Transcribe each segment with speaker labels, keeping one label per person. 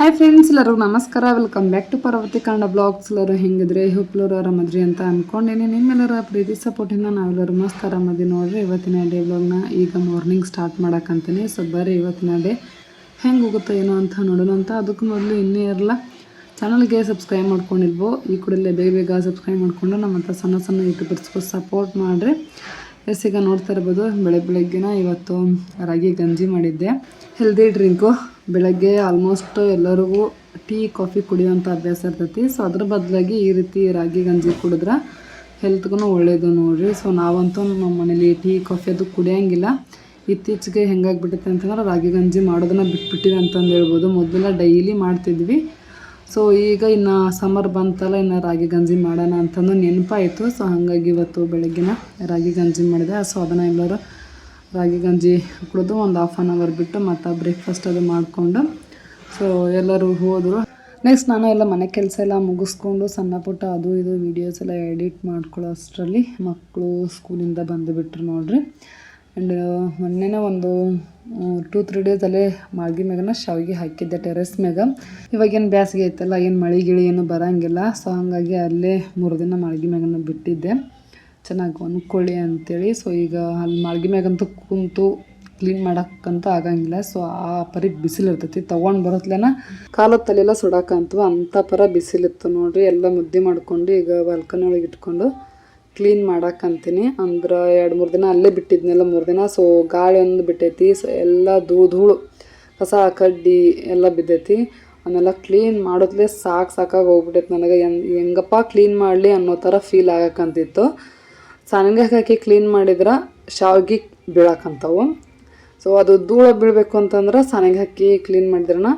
Speaker 1: Hi friends ಎಲ್ಲರೂ ನಮಸ್ಕಾರ. Welcome back to Parvati Kannada blogs ಎಲ್ಲರೂ ಹೆಂಗಿದ್ರೆ? ಹುಪ್ಲೂರು ಆರಾಮದ್ರಿ ಅಂತ ಅಂದ್ಕೊಂಡೇನೆ ನಿಮ್ಮೆಲ್ಲರ ಪ್ರೀತಿ ಸಪೋರ್ಟಿಂದ ನಾವೆಲ್ಲರೂ ಮಸ್ತ್ ಆರಾಮದಿ ನೋಡ್ರಿ. ಇವತ್ತಿನ ಡೇ ಬ್ಲಾಗ್ನ ಈಗ ಮಾರ್ನಿಂಗ್ ಸ್ಟಾರ್ಟ್ ಮಾಡೋಕ್ಕಂತೀನಿ ಸೊ ಬರ್ರಿ ಇವತ್ತಿನ ಡೇ ಹೆಂಗೆ ಹೋಗುತ್ತೋ ಏನೋ ಅಂತ ನೋಡೋಣ ಅಂತ. ಅದಕ್ಕೂ ಮೊದಲು ಇನ್ನೇ ಇರಲ್ಲ ಚಾನಲ್ಗೆ ಸಬ್ಸ್ಕ್ರೈಬ್ ಮಾಡ್ಕೊಂಡಿಲ್ವೋ, ಈ ಕೂಡಲೇ ಬೇಗ ಬೇಗ ಸಬ್ಸ್ಕ್ರೈಬ್ ಮಾಡಿಕೊಂಡು ನಮ್ಮ ಹತ್ರ ಸಣ್ಣ ಸಣ್ಣ ಯೂಟ್ಯೂಬರ್ಸ್ಗೂ ಸಪೋರ್ಟ್ ಮಾಡಿರಿ. ಎಸ್, ಈಗ ನೋಡ್ತಾ ಇರ್ಬೋದು ಬೆಳಗ್ಗೆ ಬೆಳಗ್ಗೆನ ಇವತ್ತು ರಾಗಿ ಗಂಜಿ ಮಾಡಿದ್ದೆ. ಹೆಲ್ದಿ ಡ್ರಿಂಕು ಬೆಳಗ್ಗೆ ಆಲ್ಮೋಸ್ಟ್ ಎಲ್ಲರಿಗೂ ಟೀ ಕಾಫಿ ಕುಡಿಯುವಂಥ ಅಭ್ಯಾಸ ಇರ್ತೈತಿ. ಸೊ ಅದ್ರ ಬದಲಾಗಿ ಈ ರೀತಿ ರಾಗಿ, ಗಂಜಿ ಕುಡಿದ್ರೆ ಹೆಲ್ತ್ಗೂ ಒಳ್ಳೇದು ನೋಡಿರಿ. ಸೊ ನಾವಂತೂ ನಮ್ಮ ಮನೇಲಿ ಟೀ ಕಾಫಿ ಅದು ಕುಡಿಯೋಂಗಿಲ್ಲ. ಇತ್ತೀಚೆಗೆ ಹೆಂಗಾಗ್ಬಿಟ್ಟೈತೆ ಅಂತಂದ್ರೆ ರಾಗಿ, ಗಂಜಿ ಮಾಡೋದನ್ನ ಬಿಟ್ಬಿಟ್ಟಿದೆ ಅಂತಂದು ಹೇಳ್ಬೋದು. ಮೊದಲೆಲ್ಲ ಡೈಲಿ ಮಾಡ್ತಿದ್ವಿ. ಸೊ ಈಗ ಇನ್ನು ಸಮ್ಮರ್ ಬಂತಲ್ಲ, ಇನ್ನು ರಾಗಿ, ಗಂಜಿ ಮಾಡೋಣ ಅಂತಂದು ನೆನಪಾಯಿತು. ಸೊ ಹಾಗಾಗಿ ಇವತ್ತು ಬೆಳಗ್ಗಿನ ರಾಗಿ, ಗಂಜಿ ಮಾಡಿದೆ. ಸೊ ಅದನ್ನು ಎಲ್ಲರೂ ರಾಗಿ ಗಂಜಿ ಕುಡಿದು ಒಂದು ಹಾಫ್ ಆನ್ ಅವರ್ ಬಿಟ್ಟು ಮತ್ತು ಬ್ರೇಕ್ಫಾಸ್ಟ್ ಅದು ಮಾಡಿಕೊಂಡು ಸೊ ಎಲ್ಲರೂ ಹೋದರು. ನೆಕ್ಸ್ಟ್ ನಾನು ಎಲ್ಲ ಮನೆ ಕೆಲಸ ಎಲ್ಲ ಮುಗಿಸ್ಕೊಂಡು ಸಣ್ಣ ಪುಟ್ಟ ಅದು ಇದು ವೀಡಿಯೋಸ್ ಎಲ್ಲ ಎಡಿಟ್ ಮಾಡ್ಕೊಳ್ಳೋ ಅಷ್ಟರಲ್ಲಿ ಮಕ್ಕಳು ಸ್ಕೂಲಿಂದ ಬಂದುಬಿಟ್ರು ನೋಡ್ರಿ. ಆ್ಯಂಡ್ ಮೊನ್ನೆನೇ ಒಂದು ಟೂ ತ್ರೀ ಡೇಸಲ್ಲೇ ಮಾಳ್ಗಿ ಮ್ಯಾಗನ ಶಾವಿಗೆ ಹಾಕಿದ್ದೆ ಟೆರೆಸ್ ಮ್ಯಾಗ ಇವಾಗೇನು ಬೇಸಿಗೆ ಐತಲ್ಲ, ಏನು ಮಳೆ ಗಿಳಿ ಏನು ಬರೋಂಗಿಲ್ಲ ಸೊ ಹಾಗಾಗಿ ಅಲ್ಲೇ ಮೂರು ದಿನ ಮಾಳ್ಗಿ ಮ್ಯಾಗನ ಬಿಟ್ಟಿದ್ದೆ. ಚೆನ್ನಾಗಿ ಒನ್ಕೊಳ್ಳಿ ಅಂತೇಳಿ. ಸೊ ಈಗ ಅಲ್ಲಿ ಮಾಳ್ಗಿ ಮ್ಯಾಗಂತೂ ಕುಂತು ಕ್ಲೀನ್ ಮಾಡೋಕ್ಕಂತೂ ಆಗಂಗಿಲ್ಲ. ಸೊ ಆ ಪರಿ ಬಿಸಿಲು ಇರ್ತೈತಿ ತೊಗೊಂಡು ಬರೋತ್ಲೇನ ಕಾಲು ತಲೆಲ್ಲ ಸುಡಾಕಂತು ಅಂಥ ಪರ ಬಿಸಿಲಿತ್ತು ನೋಡ್ರಿ. ಎಲ್ಲ ಮುದ್ದೆ ಮಾಡ್ಕೊಂಡು ಈಗ ಬಾಲ್ಕನಿ ಒಳಗೆ ಇಟ್ಕೊಂಡು ಕ್ಲೀನ್ ಮಾಡಕ್ಕಂತೀನಿ ಅಂದ್ರೆ ಎರಡು ಮೂರು ದಿನ ಅಲ್ಲೇ ಬಿಟ್ಟಿದ್ನೆಲ್ಲ ಮೂರು ದಿನ. ಸೊ ಗಾಳಿ ಒಂದು ಬಿಟ್ಟೈತಿ. ಸೊ ಎಲ್ಲ ಧೂಳು ಧೂಳು ಕಸ, ಕಡ್ಡಿ ಎಲ್ಲ ಬಿದ್ದೈತಿ. ಅವನ್ನೆಲ್ಲ ಕ್ಲೀನ್ ಮಾಡೋದ್ಲೇ ಸಾಕು ಸಾಕಾಗಿ ಹೋಗ್ಬಿಟ್ಟೈತೆ ನನಗೆ. ಹೆಂಗ್, ಹೆಂಗಪ್ಪ ಕ್ಲೀನ್ ಮಾಡಲಿ ಅನ್ನೋ ಥರ ಫೀಲ್ ಆಗಕ್ಕಂತಿತ್ತು ಸಣ್ಣಗೆ ಹಾಕಿ ಕ್ಲೀನ್ ಮಾಡಿದ್ರೆ ಶಾವಿಗೆ ಬೀಳಕ್ಕಂತವು ಸೊ ಅದು ಧೂಳ ಬೀಳಬೇಕು ಅಂತಂದ್ರೆ ಸಾನಂಗೆ ಹಾಕಿ ಕ್ಲೀನ್ ಮಾಡಿದ್ರನ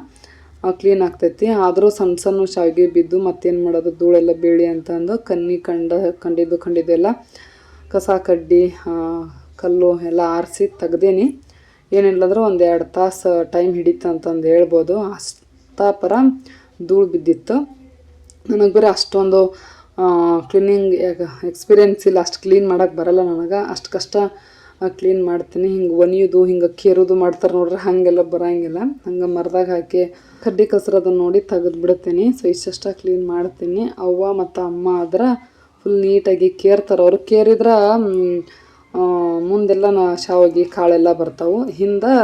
Speaker 1: ಕ್ಲೀನ್ ಆಗ್ತೈತಿ. ಆದರೂ ಸಣ್ಣ ಸಣ್ಣ ಶಾವಿಗೆ ಬಿದ್ದು ಮತ್ತೇನು ಮಾಡೋದು? ಧೂಳೆಲ್ಲ ಬೀಳಿ ಅಂತಂದು ಕನ್ನಿ ಕಂಡ, ಕಂಡಿದ್ದು ಕಂಡಿದ್ದೆಲ್ಲ ಕಸ, ಕಡ್ಡಿ ಕಲ್ಲು ಎಲ್ಲ ಆರಿಸಿ ತೆಗ್ದೇನಿ. ಏನಿಲ್ಲಂದ್ರೆ ಒಂದು ಎರಡು ತಾಸು ಟೈಮ್ ಹಿಡಿತು ಅಂತಂದು ಹೇಳ್ಬೋದು. ಅಷ್ಟಾಪರ ಧೂಳು ಬಿದ್ದಿತ್ತು. ನನಗೆ ಬರೀ ಅಷ್ಟೊಂದು ಕ್ಲೀನಿಂಗ್ ಎಕ್ಸ್ಪೀರಿಯನ್ಸ್ ಇಲ್ಲ, ಅಷ್ಟು ಕ್ಲೀನ್ ಮಾಡೋಕ್ಕೆ ಬರಲ್ಲ ನನಗೆ. ಅಷ್ಟು ಕಷ್ಟ ಕ್ಲೀನ್ ಮಾಡ್ತೀನಿ. ಹಿಂಗೆ ಒನಿಯೋದು, ಹಿಂಗೆ ಕೇರೋದು ಮಾಡ್ತಾರೆ ನೋಡ್ರಿ, ಹಾಗೆಲ್ಲ ಬರೋಂಗಿಲ್ಲ. ಹಂಗೆ ಮರದಾಗ ಹಾಕಿ ಕಡ್ಡಿ ಕಸ್ರದನ್ನ ನೋಡಿ ತೆಗೆದು ಬಿಡ್ತೀನಿ. ಸೊ ಇಷ್ಟಷ್ಟ ಕ್ಲೀನ್ ಮಾಡ್ತೀನಿ. ಅವ್ವ ಮತ್ತು ಅಮ್ಮ ಆದ್ರೆ ಫುಲ್ ನೀಟಾಗಿ ಕೇರ್ತಾರೆ. ಅವರು ಕೇರಿದ್ರೆ ಮುಂದೆಲ್ಲ ನಾ ಶಾವಿಗೆ ಕಾಳೆಲ್ಲ ಬರ್ತಾವೆ. ಹಿಂದೆ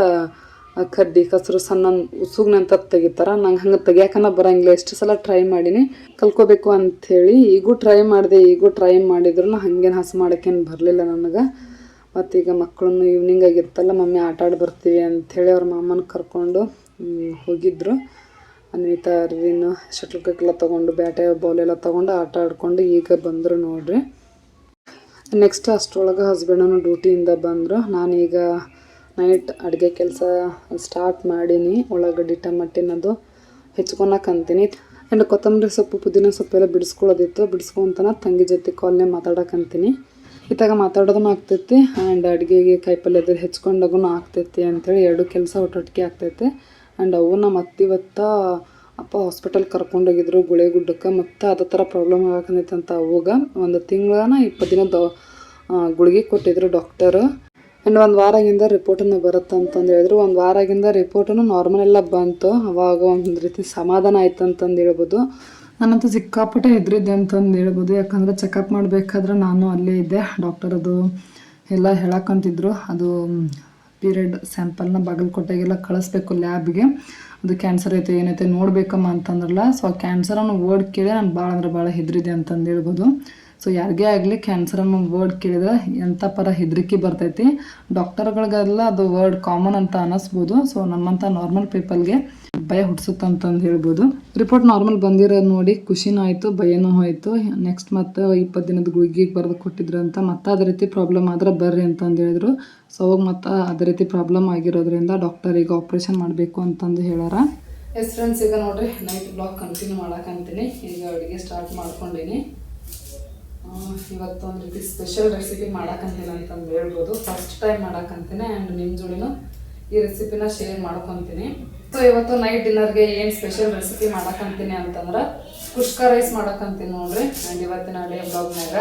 Speaker 1: ಕಡ್ಡಿ ಕಸರು ಸಣ್ಣ ಉಸುಗ್ನಂತ ತೆಗಿತಾರ. ನಂಗೆ ಹಂಗೆ ತೆಗಿಯಾಕನ ಬರಂಗಿಲ್ಲ. ಎಷ್ಟು ಸಲ ಟ್ರೈ ಮಾಡೀನಿ. ಕಲ್ಕೋಬೇಕು ಅಂಥೇಳಿ ಈಗೂ ಟ್ರೈ ಮಾಡಿದೆ. ಈಗೂ ಟ್ರೈ ಮಾಡಿದ್ರು ಹಾಗೇನು ಹಸು ಮಾಡೋಕ್ಕೇನು ಬರಲಿಲ್ಲ ನನಗೆ. ಮತ್ತೀಗ ಮಕ್ಕಳನ್ನು ಈವ್ನಿಂಗ್ ಆಗಿತ್ತಲ್ಲ, ಮಮ್ಮಿ ಆಟ ಆಡಿ ಬರ್ತೀವಿ ಅಂಥೇಳಿ ಅವ್ರ ಮಾಮನ ಕರ್ಕೊಂಡು ಹೋಗಿದ್ದರು ಅನ್ವಿತಾ, ಅರ್ವಿನು ಶಟ್ಲ್ ಕಕ್ಕೆಲ್ಲ ತೊಗೊಂಡು, ಬ್ಯಾಟೆ ಬಾಲ್ ಎಲ್ಲ ತೊಗೊಂಡು ಆಟ ಆಡ್ಕೊಂಡು ಈಗ ಬಂದರು ನೋಡ್ರಿ. ನೆಕ್ಸ್ಟ್ ಅಷ್ಟರೊಳಗೆ ಹಸ್ಬೆಂಡನು ಡ್ಯೂಟಿಯಿಂದ ಬಂದರು. ನಾನೀಗ ನೈಟ್ ಅಡುಗೆ ಕೆಲಸ ಸ್ಟಾರ್ಟ್ ಮಾಡೀನಿ, ಉಳ್ಳಾಗಡ್ಡಿ ಟಮಟಿನದು ಹೆಚ್ಕೊಳಕಂತೀನಿ ಆ್ಯಂಡ್ ಕೊತ್ತಂಬರಿ ಸೊಪ್ಪು, ಪುದೀನ ಸೊಪ್ಪು ಎಲ್ಲ ಬಿಡಿಸ್ಕೊಳ್ಳೋದಿತ್ತು ಬಿಡಿಸ್ಕೊಂತನ ತಂಗಿ ಜೊತೆ ಕಾಲ್ನೇ ಮಾತಾಡಕಂತೀನಿ ಇತ್ತಾಗ ಮಾತಾಡೋದು ಆಗ್ತೈತಿ ಆ್ಯಂಡ್ ಅಡುಗೆಗೆ ಕಾಯಿಪಲ್ಯ ಎದುರು ಹೆಚ್ಕೊಂಡಾಗೂ ಆಗ್ತೈತಿ ಅಂಥೇಳಿ ಎರಡು ಕೆಲಸ ಒಟ್ಟೊಟ್ಟಿಗೆ ಆಗ್ತೈತೆ. ಆ್ಯಂಡ್ ಅವು ನಮ್ಮ ಅತ್ತಿವತ್ತ ಅಪ್ಪ ಹಾಸ್ಪಿಟಲ್ ಕರ್ಕೊಂಡೋಗಿದ್ರು ಗುಳೆಗುಡ್ಡಕ್ಕೆ ಮತ್ತು ಅದೇ ಥರ ಪ್ರಾಬ್ಲಮ್ ಆಗಕಂತೈತೆ ಅಂತ ಅವಾಗ ಒಂದು ತಿಂಗಳನ ಇಪ್ಪತ್ತು ದಿನದ ಗುಳಿಗೆ ಕೊಟ್ಟಿದ್ರು ಡಾಕ್ಟರು ಆ್ಯಂಡ್ ಒಂದು ವಾರಾಗಿಂದ ರಿಪೋರ್ಟನ್ನು ಬರುತ್ತೆ ಅಂತಂದು ಹೇಳಿದ್ರು. ಒಂದು ವಾರಾಗಿಂದ ರಿಪೋರ್ಟನ್ನು ನಾರ್ಮಲ್ ಎಲ್ಲ ಬಂತು. ಅವಾಗ ಒಂದು ರೀತಿ ಸಮಾಧಾನ ಆಯ್ತು ಅಂತಂದು ಹೇಳ್ಬೋದು. ನಾನಂತೂ ಸಿಕ್ಕಾಪಟ್ಟೆ ಹೆದರಿದ್ದೆ ಅಂತಂದು ಹೇಳ್ಬೋದು. ಯಾಕಂದರೆ ಚೆಕಪ್ ಮಾಡಬೇಕಾದ್ರೆ ನಾನು ಅಲ್ಲೇ ಇದ್ದೆ. ಡಾಕ್ಟರ್ ಅದು ಎಲ್ಲ ಹೇಳಕ್ಕಂತಿದ್ರು ಅದು ಪೀರಿಯಡ್ ಸ್ಯಾಂಪಲ್ನ ಬಾಗಲಕೋಟೆಗೆಲ್ಲ ಕಳಿಸ್ಬೇಕು ಲ್ಯಾಬ್ಗೆ ಅದು ಕ್ಯಾನ್ಸರ್ ಐತೆ ಏನೈತೆ ನೋಡ್ಬೇಕಮ್ಮ ಅಂತಂದ್ರಲ್ಲ. ಸೊ ಆ ಅನ್ನೋ ವರ್ಡ್ ಕೇಳಿ ನಾನು ಭಾಳ ಅಂದ್ರೆ ಭಾಳ ಹೆದರಿದೆ ಅಂತಂದು ಹೇಳ್ಬೋದು. ಸೊ ಯಾರಿಗೇ ಆಗಲಿ ಕ್ಯಾನ್ಸರ್ ಅನ್ನೋ ವರ್ಡ್ ಕೇಳಿದ್ರೆ ಎಂಥ ಪರ ಹೆದರಿಕೆ ಬರ್ತೈತಿ. ಡಾಕ್ಟರ್ಗಳಿಗೆಲ್ಲ ಅದು ವರ್ಡ್ ಕಾಮನ್ ಅಂತ ಅನ್ನಿಸ್ಬೋದು. ಸೊ ನಮ್ಮಂಥ ನಾರ್ಮಲ್ ಪೀಪಲ್ಗೆ ಭಯ ಹುಡ್ಸುತ್ತಂತಂದು ಹೇಳ್ಬೋದು. ರಿಪೋರ್ಟ್ ನಾರ್ಮಲ್ ಬಂದಿರೋದು ನೋಡಿ ಖುಷಿನೂ ಆಯಿತು, ಭಯನೂ ಹೋಯಿತು. ನೆಕ್ಸ್ಟ್ ಮತ್ತೆ ಇಪ್ಪತ್ತು ದಿನದ ಗುಳಿಗೆಗೆ ಬರೆದು ಕೊಟ್ಟಿದ್ರು ಅಂತ ಮತ್ತೆ ಅದೇ ರೀತಿ ಪ್ರಾಬ್ಲಮ್ ಆದ್ರೆ ಬರ್ರಿ ಅಂತಂದು ಹೇಳಿದ್ರು. ಸೊ ಅವಾಗ ಮತ್ತೆ ಅದೇ ರೀತಿ ಪ್ರಾಬ್ಲಮ್ ಆಗಿರೋದ್ರಿಂದ ಡಾಕ್ಟರ್ ಈಗ ಆಪ್ರೇಷನ್ ಮಾಡಬೇಕು ಅಂತಂದು ಹೇಳಾರ ಎಸ್ ಫ್ರೆಂಡ್ಸ್ ಈಗ ನೋಡ್ರಿ ನೈಟ್ ಬ್ಲಾಗ್ ಕಂಟಿನ್ಯೂ ಮಾಡಕ್ಕಂತೀನಿ ಈಗ ಅಡುಗೆ ಸ್ಟಾರ್ಟ್ ಮಾಡ್ಕೊಂಡೀನಿ. ಆ, ಇವತ್ತು ಒಂದು ರೀತಿ ಸ್ಪೆಷಲ್ ರೆಸಿಪಿ ಮಾಡೋಕ್ಕಂತೀನಿ ಅಂತಂದು ಹೇಳ್ಬೋದು. ಫಸ್ಟ್ ಟೈಮ್ ಮಾಡೋಕ್ಕಂತೀನಿ ಆ್ಯಂಡ್ ನಿಮ್ಮ ಜೋಡಿನೂ ಈ ರೆಸಿಪಿನ ಶೇರ್ ಮಾಡ್ಕೊತೀನಿ. ಸೊ ಇವತ್ತು ನೈಟ್ ಡಿನ್ನರ್ಗೆ ಏನು ಸ್ಪೆಷಲ್ ರೆಸಿಪಿ ಮಾಡೋಕ್ಕಂತೀನಿ ಅಂತಂದ್ರೆ ಕುಷ್ಕ ರೈಸ್ ಮಾಡೋಕ್ಕಂತೀನಿ ನೋಡ್ರಿ. ಆ್ಯಂಡ್ ಇವತ್ತಿನ ಡೇ ಬ್ಲಾಗ್ನಾಗ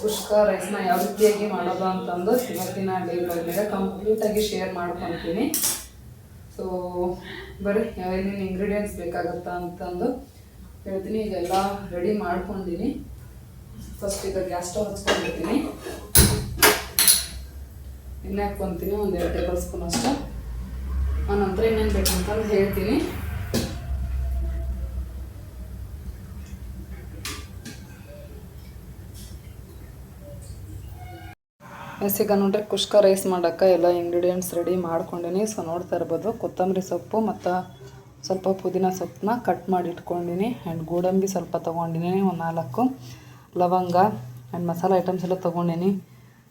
Speaker 1: ಕುಷ್ಕ ರೈಸ್ನ ಯಾವ ರೀತಿಯಾಗಿ ಮಾಡೋದು ಅಂತಂದು ಇವತ್ತಿನ ಡೇ ಬ್ಲಾಗ್ನಾಗ ಕಂಪ್ಲೀಟಾಗಿ ಶೇರ್ ಮಾಡ್ಕೊತೀನಿ. ಸೊ ಬರ್ರಿ ಯಾವೇನೇನು ಇಂಗ್ರೀಡಿಯೆಂಟ್ಸ್ ಬೇಕಾಗುತ್ತಾ ಅಂತಂದು ಹೇಳ್ತೀನಿ. ಈಗೆಲ್ಲ ರೆಡಿ ಮಾಡ್ಕೊಂಡಿನಿ. ಫಸ್ಟ್ ಈಗ ಗ್ಯಾಸ್ ಸ್ಟವ್ ಹಚ್ಕೊಂಡಿರ್ತೀನಿ. ಎಣ್ಣೆ ಹಾಕ್ಕೊತೀನಿ, ಒಂದು ಎರಡು ಟೇಬಲ್ ಸ್ಪೂನ್ ಅಷ್ಟು. ಆ ನಂತರ ಇನ್ನೇನು ಬೇಕಂತಂದು ಹೇಳ್ತೀನಿ. ಈಗ ನೋಡ್ರಿ ಕುಷ್ಕ ರೈಸ್ ಮಾಡೋಕ್ಕೆ ಎಲ್ಲ ಇಂಗ್ರೀಡಿಯೆಂಟ್ಸ್ ರೆಡಿ ಮಾಡ್ಕೊಂಡೀನಿ. ಸೊ ನೋಡ್ತಾ ಇರ್ಬೋದು. ಕೊತ್ತಂಬರಿ ಸೊಪ್ಪು ಮತ್ತು ಸ್ವಲ್ಪ ಪುದೀನ ಸೊಪ್ಪನ್ನ ಕಟ್ ಮಾಡಿ ಇಟ್ಕೊಂಡಿನಿ. ಆ್ಯಂಡ್ ಗೋಡಂಬಿ ಸ್ವಲ್ಪ ತೊಗೊಂಡಿನಿ, ಒಂದು ನಾಲ್ಕು. ಲವಂಗ ಆ್ಯಂಡ್ ಮಸಾಲ ಐಟಮ್ಸ್ ಎಲ್ಲ ತೊಗೊಂಡೇನಿ.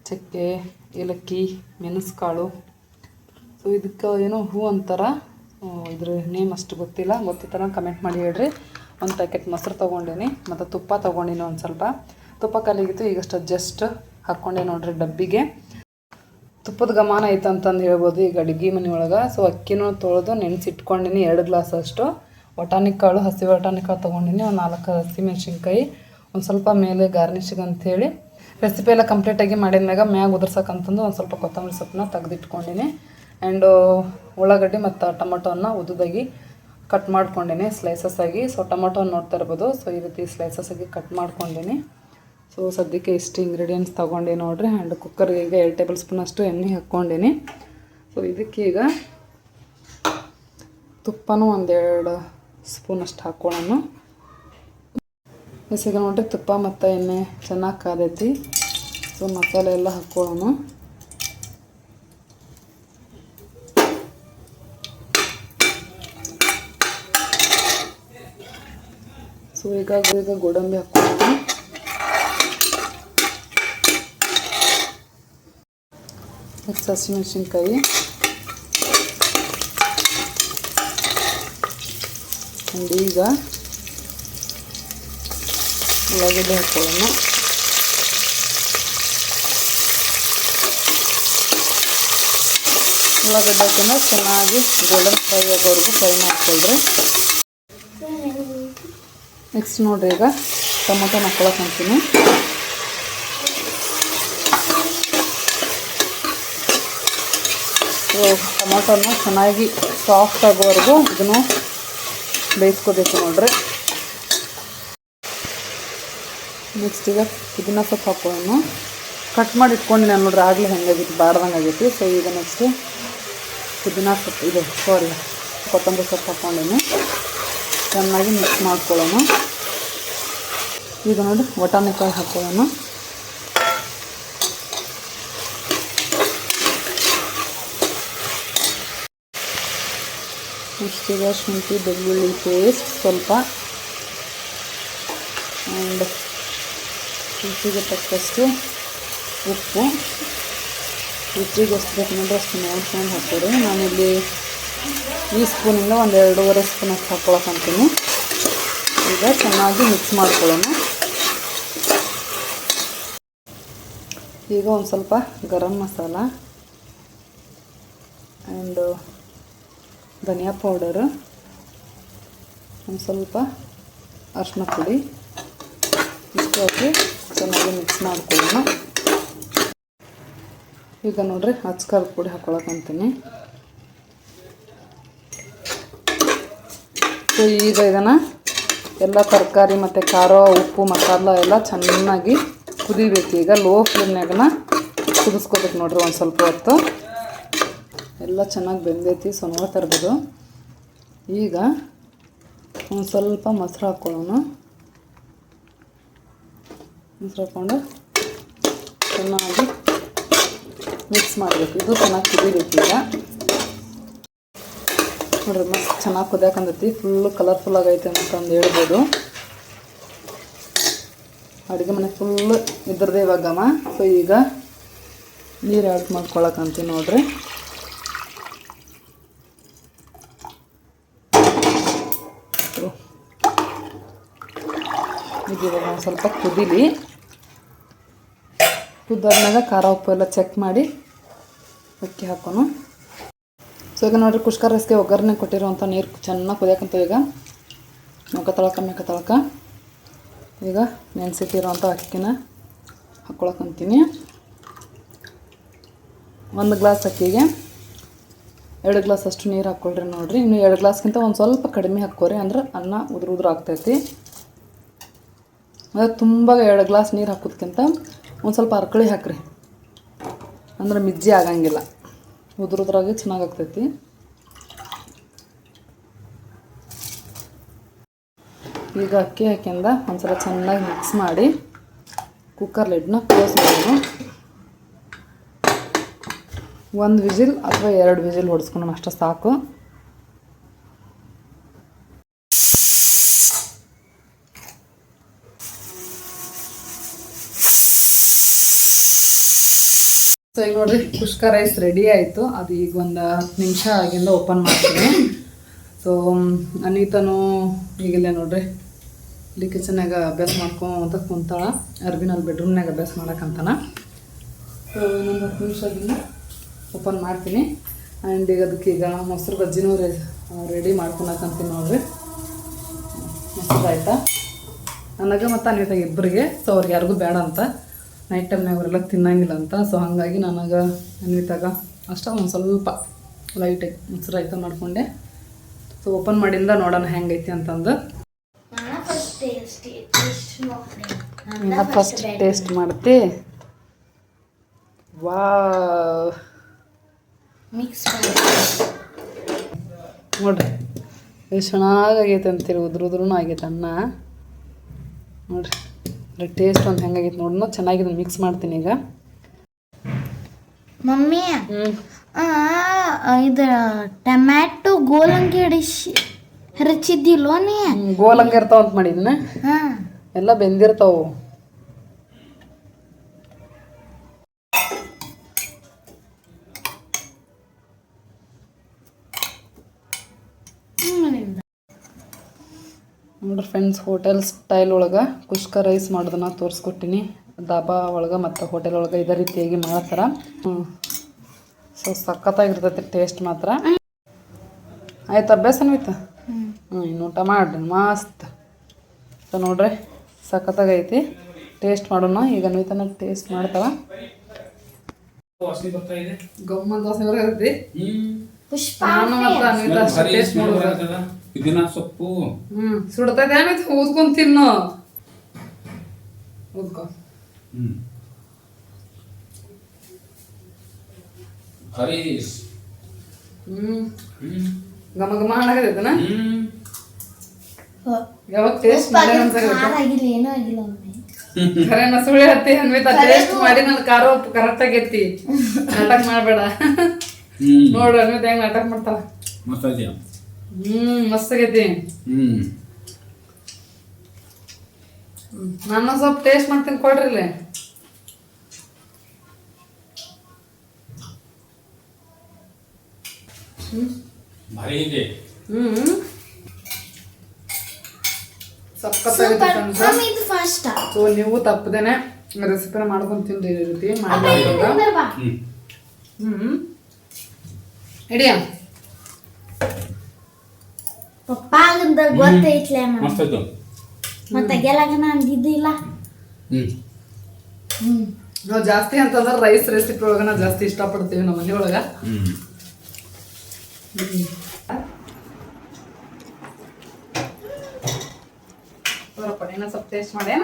Speaker 1: ಚಕ್ಕೆ, ಏಲಕ್ಕಿ, ಮೆಣಸುಕಾಳು. ಸೊ ಇದಕ್ಕೆ ಏನೋ ಹೂ ಅಂತಾರ? ಇದ್ರ ನೇಮ್ ಅಷ್ಟು ಗೊತ್ತಿಲ್ಲ. ಗೊತ್ತಿತ್ತಾರ ಕಮೆಂಟ್ ಮಾಡಿ ಹೇಳ್ರಿ. ಒಂದು ಪ್ಯಾಕೆಟ್ ಮೊಸರು ತೊಗೊಂಡೇನಿ. ಮತ್ತು ತುಪ್ಪ ತೊಗೊಂಡಿನಿ ಒಂದು ಸ್ವಲ್ಪ. ತುಪ್ಪ ಕಲಿಗಿತ್ತು ಈಗಷ್ಟು ಜಸ್ಟ್ ಹಾಕ್ಕೊಂಡೆ ನೋಡ್ರಿ ಡಬ್ಬಿಗೆ. ತುಪ್ಪದ ಗಮನ ಐತೆ ಅಂತಂದು ಹೇಳ್ಬೋದು ಈಗ ಅಡುಗೆ ಮನೆ ಒಳಗೆ ಸೊ ಅಕ್ಕಿನೂ ತೊಳೆದು ನೆನೆಸಿಟ್ಕೊಂಡಿನಿ. ಎರಡು ಗ್ಲಾಸ್ ಅಷ್ಟು. ಕಾಳು ಹಸಿ ವಟಾಣಿ ಕಾಳು ತೊಗೊಂಡಿನಿ. ಒಂದು ನಾಲ್ಕು ಹಸಿಮೆಣ್ಸಿನ್ಕಾಯಿ ಒಂದು ಸ್ವಲ್ಪ ಮೇಲೆ ಗಾರ್ನಿಷಿಗೆ ಅಂಥೇಳಿ ರೆಸಿಪಿ ಎಲ್ಲ ಕಂಪ್ಲೀಟಾಗಿ ಮಾಡಿದ್ಮ್ಯಾಗ ಮ್ಯಾಗ ಉದುರ್ಸಕ್ಕಂತಂದು ಒಂದು ಸ್ವಲ್ಪ ಕೊತ್ತಂಬರಿ ಸೊಪ್ಪನ್ನ ತೆಗೆದಿಟ್ಕೊಂಡಿನಿ. ಆ್ಯಂಡು ಉಳ್ಳಾಗಡ್ಡಿ ಮತ್ತು ಟೊಮೊಟೊವನ್ನು ಉದ್ದುದಾಗಿ ಕಟ್ ಮಾಡ್ಕೊಂಡಿನಿ. ಸ್ಲೈಸಸ್ ಆಗಿ. ಸೊ ಟೊಮೊಟೊ ನೋಡ್ತಾ ಇರ್ಬೋದು. ಸೊ ಈ ರೀತಿ ಸ್ಲೈಸಸ್ ಆಗಿ ಕಟ್ ಮಾಡ್ಕೊಂಡಿನಿ. ಸೊ ಸದ್ಯಕ್ಕೆ ಇಷ್ಟು ಇಂಗ್ರೀಡಿಯೆಂಟ್ಸ್ ತೊಗೊಂಡಿ ನೋಡಿರಿ. ಆ್ಯಂಡ್ ಕುಕ್ಕರ್ಗೆ ಈಗ ಎರಡು ಟೇಬಲ್ ಸ್ಪೂನ್ ಅಷ್ಟು ಎಣ್ಣೆ ಹಾಕ್ಕೊಂಡಿನಿ. ಸೊ ಇದಕ್ಕೆ ಈಗ ತುಪ್ಪನೂ ಒಂದೆರಡು ಸ್ಪೂನ್ ಅಷ್ಟು ಹಾಕ್ಕೊಳ್ಳೋಣ ಈಗ ನೋಡ್ರಿ ತುಪ್ಪ ಮತ್ತು ಎಣ್ಣೆ ಚೆನ್ನಾಗಿ ಕಾದೈತಿ. ಸೊ, ಮಸಾಲೆ ಎಲ್ಲ ಹಾಕ್ಕೊಳ್ಳೋಣ ಸೊ, ಈಗ ಈಗ ಗೋಡಂಬಿ ಹಾಕ್ಕೊಳ್ಳೋಣ ನೆಕ್ಸ್ಟ್ ಹಸಿಮೆಣಸಿನ್ಕಾಯಿ. ಈಗ. ಉಳ್ಳಾಗಡ್ಡೆ ಹಾಕ್ಕೊಳ್ಳೋಣ ಉಳ್ಳಾಗಡ್ಡೆ ಹಾಕಿದ್ರೆ ಚೆನ್ನಾಗಿ ಗೋಲ್ಡನ್ ಫ್ರೈ ಆಗೋವರೆಗೂ ಫ್ರೈ ಮಾಡ್ಕೊಳ್ರಿ. ನೆಕ್ಸ್ಟ್ ನೋಡ್ರಿ ಈಗ ಟೊಮೊಟೊ ಹಾಕ್ಕೊಳಕ್ಕೆ ಅಂತೀನಿ ಟೊಮೊಟೊನ ಚೆನ್ನಾಗಿ ಸಾಫ್ಟ್ ಆಗೋವರೆಗೂ ಇದನ್ನು ಬೇಯಿಸ್ಕೋಬೇಕು ನೋಡ್ರಿ. ನೆಕ್ಸ್ಟ್ ಈಗ ಪುದೀನ ಸೊಪ್ಪು ಹಾಕೊಳ್ಳೋಣ. ಕಟ್ ಮಾಡಿ ಇಟ್ಕೊಂಡು ನಾನು ನೋಡ್ರಿ ಆಗಲೇ ಹೆಂಗಾಗಿತ್ತು ಬಾಡ್ದಂಗೆ ಆಗೈತಿ. ಸೊ ಈಗ ನೆಕ್ಸ್ಟ್ ಇದನ್ನ ಸೊಪ್ಪು ಇದು ಸಾರಿ ಕೊತ್ತಂಬರಿ ಸೊಪ್ಪು ಹಾಕ್ಕೊಂಡೇನು. ಚೆನ್ನಾಗಿ ಮಿಕ್ಸ್ ಮಾಡ್ಕೊಳ್ಳೋಣ. ಈಗ ನೋಡಿ ಕಾಳು ಹಾಕ್ಕೊಳ್ಳೋಣ ನೆಕ್ಸ್ಟ್ ಈಗ ಶುಂಠಿ, ಬೆಳ್ಳುಳ್ಳಿ ಪೇಸ್ಟ್ ಸ್ವಲ್ಪ. ಆ್ಯಂಡ್ ರುಚಿಗೆ ತಕ್ಕಷ್ಟು ಉಪ್ಪು. ರುಚಿಗೆ ಎಷ್ಟು ಬೇಕು ನೋಡ್ರಿ ಅಷ್ಟು ನೋಡ್ಕೊಂಡು ಹಾಕ್ತೀರಿ ನಾನಿಲ್ಲಿ ಈ ಸ್ಪೂನಿಂದ ಒಂದು ಎರಡೂವರೆ ಸ್ಪೂನ್ ಅಷ್ಟು ಹಾಕ್ಕೊಳಕ್ಕೆ ಅಂತೀನಿ. ಈಗ ಚೆನ್ನಾಗಿ ಮಿಕ್ಸ್ ಮಾಡ್ಕೊಳ್ಳೋಣ. ಈಗ ಒಂದು ಸ್ವಲ್ಪ ಗರಂ ಮಸಾಲ ಆ್ಯಂಡು ಧನಿಯಾ ಪೌಡರ್ ಒಂದು ಸ್ವಲ್ಪ ಅರಿಶಿನ ಪುಡಿ ಇಷ್ಟು ಹಾಕಿ ಚೆನ್ನಾಗಿ ಮಿಕ್ಸ್ ಮಾಡ್ಕೊಳ್ಳೋಣ. ಈಗ ನೋಡ್ರಿ ಹಚ್ಕಾರದ ಪುಡಿ ಹಾಕ್ಕೊಳಕ್ಕಂತೀನಿ ಸೊ ಈಗ ಇದನ್ನು ಎಲ್ಲ ತರಕಾರಿ ಮತ್ತು ಖಾರ, ಉಪ್ಪು, ಮಸಾಲ ಎಲ್ಲ ಚೆನ್ನಾಗಿ ಕುದಿಬೇಕು. ಈಗ ಲೋ ಫ್ಲೇಮ್ನಾಗನ ಕುದಿಸ್ಕೋಬೇಕು ನೋಡ್ರಿ ಒಂದು ಸ್ವಲ್ಪ ಹೊತ್ತು. ಎಲ್ಲ ಚೆನ್ನಾಗಿ ಬೆಂದೈತಿ ಸೊ ನೋಡ್ತಾ ಈಗ ಒಂದು ಸ್ವಲ್ಪ ಮೊಸರು ಹಾಕ್ಕೊಳ್ಳೋಣ ಮೊಸರು ಚೆನ್ನಾಗಿ ಮಿಕ್ಸ್ ಮಾಡಬೇಕು. ಇದು ಚೆನ್ನಾಗಿ ಕುದಿಬೇಕು ಈಗ. ನೋಡ್ರಿ, ಮಸ್ತ್ ಚೆನ್ನಾಗಿ ಕುದಿಯಾಕಂದೈತಿ ಫುಲ್ಲು ಕಲರ್ಫುಲ್ ಆಗೈತೆ ಅಂತಂದು ಹೇಳ್ಬೋದು. ಅಡುಗೆ ಮನೆ ಫುಲ್ಲು ಇದ್ರದ್ದೇ ಇವಾಗಮ್ಮ ಸೊ ಈಗ ನೀರು ಆ್ಯಡ್ ಮಾಡ್ಕೊಳಕಂತೀವಿ ನೋಡ್ರಿ. ಇದು ಇವಾಗ ಒಂದು ಸ್ವಲ್ಪ ಕುದೀಲಿ. ಕುದ್ದಾದ್ಮೇಲೆ ಖಾರ ಉಪ್ಪು ಎಲ್ಲ ಚೆಕ್ ಮಾಡಿ ಅಕ್ಕಿ ಹಾಕೋಣ. ಸೊ ಈಗ ನೋಡಿರಿ ಕುಷ್ಕ ರೈಸ್ಗೆ ಒಗ್ಗರಣೆ ಕೊಟ್ಟಿರುವಂಥ ನೀರು ಚೆನ್ನಾಗಿ ಕುದಿಯಾಕಂತ ಈಗ. ಮುಖ ತಳಕ, ಮೇಕ ತಳಕ. ಈಗ ನೆನೆಸಿಟ್ಟಿರೋಂಥ ಅಕ್ಕಿನ ಹಾಕ್ಕೊಳಕ್ಕಂತೀನಿ ಒಂದು ಗ್ಲಾಸ್ ಅಕ್ಕಿಗೆ ಎರಡು ಗ್ಲಾಸ್ ಅಷ್ಟು ನೀರು ಹಾಕ್ಕೊಳ್ರಿ ನೋಡಿರಿ. ಇನ್ನು ಎರಡು ಗ್ಲಾಸ್ಗಿಂತ ಒಂದು ಸ್ವಲ್ಪ ಕಡಿಮೆ ಹಾಕ್ಕೋರಿ. ಅಂದ್ರೆ ಅನ್ನ ಉದುರು ಉದುರು ಆಗ್ತೈತಿ. ಅದು ತುಂಬ ಎರಡು ಗ್ಲಾಸ್ ನೀರು ಹಾಕೋದ್ಕಿಂತ ಒಂದು ಸ್ವಲ್ಪ ಅರ್ಕಳಿ ಹಾಕ್ರಿ. ಅಂದ್ರೆ ಮಿಜ್ಜಿ ಆಗಂಗಿಲ್ಲ. ಉದ್ರದ್ರಾಗೆ ಚೆನ್ನಾಗಿ ಆಗ್ತೈತಿ. ಈಗ ಅಕ್ಕಿ ಹಾಕಿಂದ ಒಂದ್ಸಲ ಚೆನ್ನಾಗಿ ಮಿಕ್ಸ್ ಮಾಡಿ ಕುಕ್ಕರ್ ಲಿಡ್ನ ಕ್ಲೋಸ್ ಮಾಡೋಣ. ಒಂದು ವಿಜಿಲ್ ಅಥವಾ ಎರಡು ವಿಜಿಲ್ ಹೊಡ್ಸ್ಕೊಂಡು ಅಷ್ಟೇ ಸಾಕು. ಈಗ ನೋಡ್ರಿ ಕುಷ್ಕ ರೈಸ್ ರೆಡಿ ಆಯಿತು. ಅದು ಈಗ ಒಂದು ಹತ್ತು ನಿಮಿಷ ಆಗಿಂದ ಓಪನ್ ಮಾಡ್ತೀನಿ. ಸೊ ಅನಿತನೂ ಈಗಿಲ್ಲ ನೋಡ್ರಿ, ಇಲ್ಲಿ ಕಿಚನ್ಯಾಗ ಅಭ್ಯಾಸ ಮಾಡ್ಕೊಂತ ಕುಂತಾಳ. ಅರ್ಬಿನಲ್ಲಿ ಬೆಡ್ರೂಮ್ನಾಗ ಅಭ್ಯಾಸ ಮಾಡಕ್ಕಂತಾನ ಸೊ ಇನ್ನೊಂದು ಹತ್ತು ನಿಮಿಷದಿಂದ ಓಪನ್ ಮಾಡ್ತೀನಿ. ಆ್ಯಂಡ್ ಈಗ ಅದಕ್ಕೆ ಈಗ ಮೊಸರು ಬಜ್ಜಿನೂ ರೆ ರೆಡಿ ಮಾಡ್ಕೊಳಕಂತೀನಿ ನೋಡ್ರಿ. ಮೊಸರು ಆಯಿತಾ ನನಗೆ ಮತ್ತು ಅನಿತಾಗ ಇಬ್ಬರಿಗೆ ಸೊ ಅವ್ರಿಗೆ ಯಾರಿಗೂ ಬೇಡ ಅಂತ. ನೈಟ್ ಟೈಮ್ನಾಗ ಅವರೆಲ್ಲ ತಿನ್ನಂಗಿಲ್ಲ ಅಂತ. ಸೊ ಹಾಗಾಗಿ ನನಗೆ ಅನ್ವಿತಾಗ ಅಷ್ಟ ಒಂದು ಸ್ವಲ್ಪ ಲೈಟಾಗಿ ಮೊಸರು ಆಯ್ತಾ ಮಾಡಿಕೊಂಡೆ. ಸೊ ಓಪನ್ ಮಾಡಿಂದ ನೋಡೋಣ ಹೆಂಗೈತಿ ಅಂತಂದು. ಫಸ್ಟ್ ಟೇಸ್ಟ್ ಮಾಡ್ತಿ? ವಾ
Speaker 2: ಮಿಕ್ಸ್
Speaker 1: ನೋಡ್ರಿ ಎಷ್ಟು ಚೆನ್ನಾಗೈತೆ ಅಂತೀರಿ ಉದ್ರ ಉದ್ರೂ ಆಗೈತೆ ಅನ್ನ. ನೋಡ್ರಿ. ಟೇಸ್ಟ್ ಒಂದು ಹೆಂಗಾಗೈತೆ ನೋಡೋಣ ಚೆನ್ನಾಗಿದೆ ಮಿಕ್ಸ್ ಮಾಡ್ತೀನಿ ಈಗ.
Speaker 2: ಮಮ್ಮಿ ಇದು ಟೊಮ್ಯಾಟೊ ಗೋಲಂಗಿ ಅಡಿಸಿ ಹರಚಿದ್ದಿಲ್ವ ನೀ?
Speaker 1: ಗೋಲಂಗಿ ಇರ್ತಾವ ಅಂತ ಮಾಡಿದ್ನ.
Speaker 2: ಹಾ.
Speaker 1: ಎಲ್ಲ ಬೆಂದಿರ್ತಾವು. ನೋಡ್ರಿ ಫ್ರೆಂಡ್ಸ್ ಹೋಟೆಲ್ ಸ್ಟೈಲ್ ಒಳಗೆ ಕುಷ್ಕ ರೈಸ್ ಮಾಡೋದನ್ನ ತೋರಿಸ್ಕೊಟ್ಟಿನಿ. ಡಾಬಾ ಒಳಗೆ ಮತ್ತು ಹೋಟೆಲ್ ಒಳಗೆ ಇದೇ ರೀತಿಯಾಗಿ ಮಾಡ್ತಾರ. ಹ್ಞೂ ಸೊ ಸಖತ್ತಾಗಿರ್ತೈತಿ ಟೇಸ್ಟ್ ಮಾತ್ರ. ಆಯ್ತು ಅಭ್ಯಾಸ ಅನ್ವಿತ ಹ್ಞೂ ಇನ್ನು ಊಟ ಮಾಡ್ರಿ ಮಸ್ತ್. ಸೊ ನೋಡ್ರಿ ಸಖತ್ತಾಗೈತಿ. ಟೇಸ್ಟ್ ಮಾಡೋಣ ಈಗ ಅನ್ವಿತನ ಟೇಸ್ಟ್ ಮಾಡ್ತಾವ. ಗಮ್ಮತ್ ದೋಸೆ ಬರತೈತಿ
Speaker 2: ಪುಷ್ಪ
Speaker 1: ನಾನು
Speaker 3: ಇದನ್ನ ಸೊಪ್ಪು.
Speaker 1: ಹ್ಮ್ ಏನೈತಿ ಊದ್ಕೊಂಡ್ ತಿನ್ನು. ಊದ್ಕೊ
Speaker 3: ಹ್ಮ್. ಹರೀಶ್.
Speaker 1: ಹ್ಮ್.
Speaker 3: ಹ್ಮ್.
Speaker 1: ಘಮ ಘಮ ಅನ್ನಕತ್ತೈತನ
Speaker 3: ಹ್ಮ್.
Speaker 1: ಯಾವಾಗ ಟೇಸ್ಟ್ ಮಾಡಿ
Speaker 2: ಆಗಿಲ್ಲ ಏನೂ ಆಗಿಲ್ಲ ಮಮ್ಮಿ
Speaker 1: ಖರೆ ನಾ ಸುಳ್ಳು ಹತ್ತಿ ಅನ್ವಿತ ಟೇಸ್ಟ್ ಮಾಡಿ ನನ್ನ ಖಾರ ಕರೆಕ್ಟ್ ಆಗೈತಿ ನಾಟಕ ಮಾಡಬೇಡ.
Speaker 3: ಹ್ಮ್.
Speaker 1: ನೋಡು ಅನ್ವಿತ ಹೆಂಗ್ ನಾಟಕ ಮಾಡ್ತಾರ
Speaker 3: ಮಸ್ತ್ ಐತಿ
Speaker 1: ಹ್ಮ್ ಮಸ್ತ್ ಆಗೈತಿ.
Speaker 3: ಹ್ಮ್.
Speaker 1: ನಾನು ಸ್ವಲ್ಪ ಟೇಸ್ಟ್ ಮಾಡ್ತೀನಿ ಕೊಡ್ರಿ ಇಲ್ಲಿ.
Speaker 3: ಭಾರಿ ಇದೆ
Speaker 1: ಹ್ಮ್
Speaker 2: ಇದು ಫಸ್ಟ್
Speaker 1: ಸೊ ನೀವು ತಪ್ಪದೇನೆ ರೆಸಿಪಿನ ಮಾಡ್ಕೊಂಡು ತಿಂದು ಈ ರೀತಿ. ಮಾಡಿ
Speaker 3: ಹ್ಮ್.
Speaker 1: ಹ್ಮ್ ಪಪ್ಪಾ
Speaker 2: ಪಪ್ಪಾಗಂದ ಗೊತ್ತೈತ್ಲೆ
Speaker 3: ಮಸ್ತ್ ಆಯ್ತು
Speaker 2: ಮತ್ತೆ ಗೆಲಾಗ ನಾನು ಇದ್ದಿಲ್ಲ
Speaker 3: ಹ್ಮ್.
Speaker 1: ಹ್ಮ್. ನಾವು ಜಾಸ್ತಿ ಅಂತಂದ್ರೆ ರೈಸ್ ರೆಸಿಪಿ ಒಳಗ ನಾವು ಜಾಸ್ತಿ ಇಷ್ಟಪಡ್ತೀವಿ ನಮ್ಮ ಮನೆ ನೀನು ಸ್ವಲ್ಪ ಟೇಸ್ಟ್ ಮಾಡ್ಯಾನ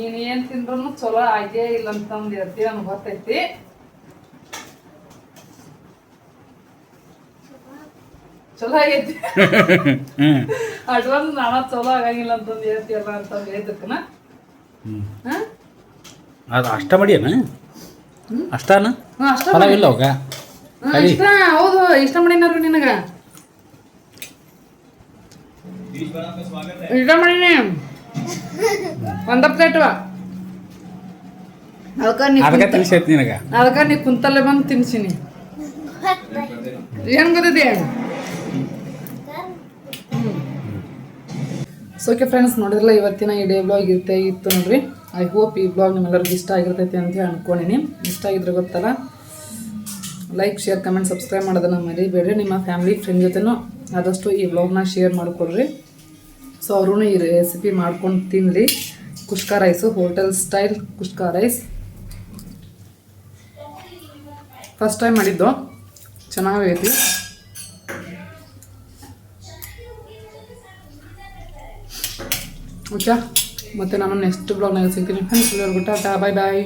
Speaker 1: ನೀನ್ ಏನು ತಿಂದ್ರು ಚಲೋ ಆಗೇ ಇಲ್ಲ ಅಂತಂದು ಹೇಳ್ತಿ ನಮ್ಗೆ ಗೊತ್ತೈತಿ. ಚಲೋ ಆಗೈತಿ.
Speaker 3: ಅಡ್ವಾನ್
Speaker 1: ಅಡ್ವಾನ್ಸ್ ನಾನ ಚಲೋ ಆಗಂಗಿಲ್ಲ ಅಂತಂದು ಹೇಳ್ತೀಯಲ್ಲ ಅಂತ ಹೇಳಿದ್ದಕ್ಕನ?
Speaker 3: ಹ್ಮ್.
Speaker 1: ಹಾ?
Speaker 3: ಅದು ಅಷ್ಟ ಮಡಿಯನ? ಅಷ್ಟಾನ? ಫಲ ಇಲ್ಲ ಅವಾಗ?
Speaker 1: ಇಷ್ಟ ಹೌದು ಇಷ್ಟ ಮಾಡಿನಾರು ನಿನಗ. ಇಷ್ಟ ಮಾಡೀನಿ. ಒಂದ ಪ್ಲೇಟ್ ಅದಕ್ಕ ನೀ
Speaker 3: ಅದಕ್ಕೆ ತಿಳಿಸೈತಿ ನಿನಗ.
Speaker 1: ಅದಕ್ಕ ನೀ ಕುಂತಲ್ಲೇ ಬಂದು ತಿನ್ಸಿನಿ. ಏನ್ ಗೊತ್ತೈತಿ ಸೊ ಓಕೆ ಫ್ರೆಂಡ್ಸ್ ನೋಡಿದ್ರಲ್ಲ ಇವತ್ತಿನ ಈ ಡೇ ಬ್ಲಾಗ್ ಇರುತ್ತೆ ಇತ್ತು ನೋಡ್ರಿ. ಐ ಹೋಪ್ ಈ ಬ್ಲಾಗ್ ನಿಮ್ಮೆಲ್ಲರಿಗೂ ಇಷ್ಟ ಆಗಿರ್ತೈತಿ ಅಂತ ಹೇಳಿ ಅನ್ಕೊಂಡಿನಿ. ಇಷ್ಟ ಆಗಿದ್ರೆ ಗೊತ್ತಲ್ಲ? ಲೈಕ್ ಶೇರ್ ಕಮೆಂಟ್ ಸಬ್ಸ್ಕ್ರೈಬ್ ಮಾಡೋದನ್ನ ಮರಿಬೇಡ್ರಿ. ನಿಮ್ಮ ಫ್ಯಾಮಿಲಿ ಫ್ರೆಂಡ್ ಜೊತೆನೂ ಆದಷ್ಟು ಈ ಬ್ಲಾಗ್ನ ಶೇರ್ ಮಾಡಿಕೊಡ್ರಿ ಸೊ ಅವರು ಈ ರೆಸಿಪಿ ಮಾಡ್ಕೊಂಡು ತಿನ್ನಲಿ kushka rice hotel style kushka rice first time ಮಾಡಿದ್ದು. ಚೆನ್ನಾಗೈತಿ. ಓಕೆ ಮತ್ತು ನಾನು ನೆಕ್ಸ್ಟ್ ಬ್ಲಾಗ್ನಾಗ ಸಿಗ್ತೀನಿ. ಫ್ರೆಂಡ್ಸ್ ಎಲ್ಲರಿಗೂ ಟಾಟಾ ಬಾಯ್ ಬಾಯ್